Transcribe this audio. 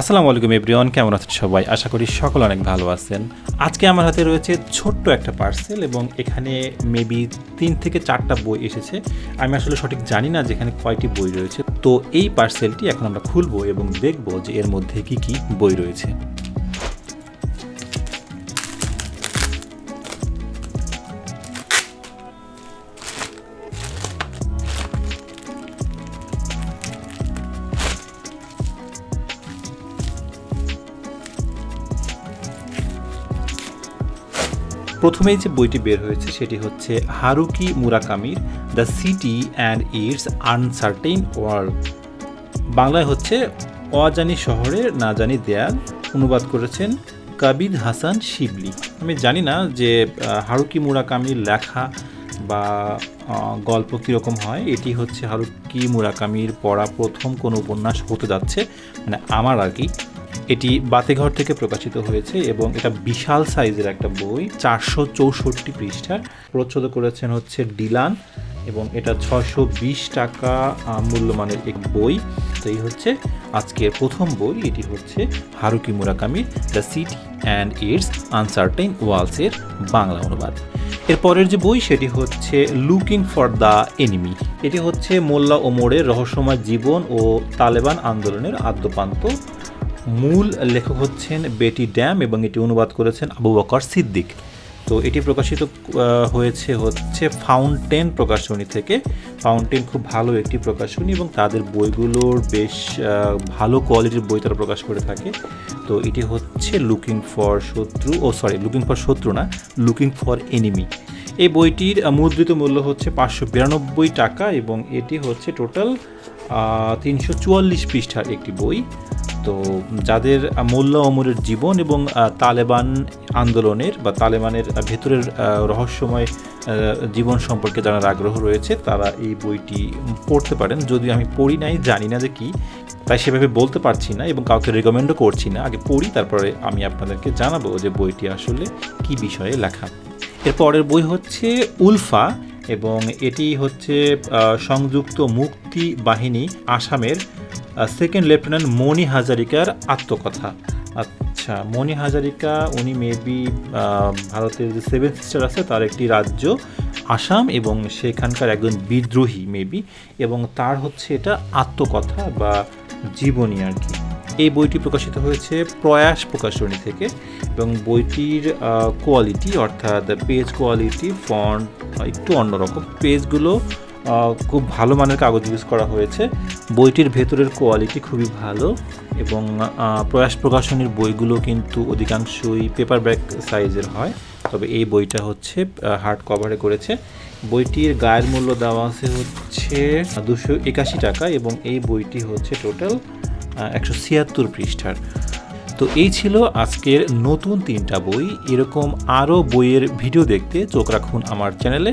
আসসালামু আলাইকুম এভরিওয়ান, কেমন আছেন সবাই? আশা করি সকল অনেক ভালো আছেন। আজকে আমার হাতে রয়েছে ছোট্ট একটা পার্সেল এবং এখানে মেবি তিন থেকে চারটা বই এসেছে। আমি আসলে সঠিক জানি না যে এখানে কয়টি বই রয়েছে। তো এই পার্সেলটি এখন আমরা খুলবো এবং দেখব যে এর মধ্যে কি কি বই রয়েছে। প্রথমেই যে বইটি বের হয়েছে সেটি হচ্ছে Haruki মুরাকামির the city and its uncertain world. বাংলায় হচ্ছে অজানি শহরের না জানি দেয়াল অনুবাদ করেছেন কাবিদ হাসান শিবলি। আমি জানি না যে হারুকি মুরাকামির লেখা বা গল্প কীরকম হয়। এটি হচ্ছে হারুকি মুরাকামির পড়া প্রথম কোনো উপন্যাস হতে যাচ্ছে। মানে আমার আর কি। এটি বাতেঘর থেকে প্রকাশিত হয়েছে এবং এটা বিশাল সাইজের একটা বই, চারশো চৌষট্টি পৃষ্ঠার। প্রচ্ছদ করেছেন হচ্ছে ডিলান এবং এটা ছশো বিশ টাকা মূল্যমানের এক বই। তো এই হচ্ছে আজকের প্রথম বই, এটি হচ্ছে Haruki মুরাকামির the city and its uncertain ওয়ালসের Bangla অনুবাদ। এরপরের যে বই, সেটি হচ্ছে লুকিং ফর দ্য এনিমি। এটি হচ্ছে মোল্লা ওমরের রহস্যময় জীবন ও তালেবান আন্দোলনের আদ্যপান্ত মূল লেখক হচ্ছেন বেটি ড্যাম এবং এটি অনুবাদ করেছেন আবু বকর সিদ্দিক। তো এটি প্রকাশিত হয়েছে হচ্ছে ফাউন্টেন প্রকাশনী থেকে। ফাউন্টেন খুব ভালো একটি প্রকাশনী এবং তাদের বইগুলোর বেশ ভালো কোয়ালিটির বই তারা প্রকাশ করে থাকে। তো এটি হচ্ছে লুকিং ফর শত্রু, ও সরি, লুকিং ফর শত্রু না, লুকিং ফর এনিমি। এই বইটির মুদ্রিত মূল্য হচ্ছে পাঁচশো বিরানব্বই টাকা এবং এটি হচ্ছে টোটাল তিনশো চুয়াল্লিশ পৃষ্ঠার একটি বই। তো যাদের মোল্লা ওমরের জীবন এবং তালেবান আন্দোলনের বা তালেবানের ভেতরের রহস্যময় জীবন সম্পর্কে যারা আগ্রহ রয়েছে, তারা এই বইটি পড়তে পারেন। যদি আমি পড়ি নাই, জানি না যে কি, তাই সেভাবে বলতে পারছি না এবং কাউকে রেকমেন্ডও করছি না। আগে পড়ি, তারপরে আমি আপনাদেরকে জানাব যে বইটি আসলে কি বিষয়ে লেখা। এর পরের বই হচ্ছে উলফা এবং এটি হচ্ছে সংযুক্ত মুক্তি বাহিনী আসামের সেকেন্ড লেফটেন্যান্ট মণি হাজারিকার আত্মকথা। আচ্ছা মণি হাজারিকা, উনি মেবি ভারতের যে সেভেন সিস্টার আছে, তার একটি রাজ্য, আসাম এবং সেখানকার একজন বিদ্রোহী মেবি এবং তার হচ্ছে এটা আত্মকথা বা জীবনী আর কি। এই বইটি প্রকাশিত হয়েছে প্রয়াস প্রকাশনী থেকে এবং বইটির কোয়ালিটি অর্থাৎ পেজ কোয়ালিটি ফন্ট একটু অন্যরকম। পেজগুলো খুব ভালো মানের কাগজ ইউজ করা হয়েছে। বইটির ভেতরের কোয়ালিটি খুবই ভালো এবং প্রয়াস প্রকাশনীর বইগুলো কিন্তু অধিকাংশই পেপার ব্যাক সাইজের হয়। তবে এই বইটা হচ্ছে হার্ড কভারে করেছে। বইটির গায়ের মূল্য দেওয়া আছে হচ্ছে দুশো একাশি টাকা এবং এই বইটি হচ্ছে টোটাল একশো ছিয়াত্তর পৃষ্ঠার। তো এই ছিল আজকের নতুন তিনটা বই। এরকম আরও বইয়ের ভিডিও দেখতে চোখ রাখুন আমার চ্যানেলে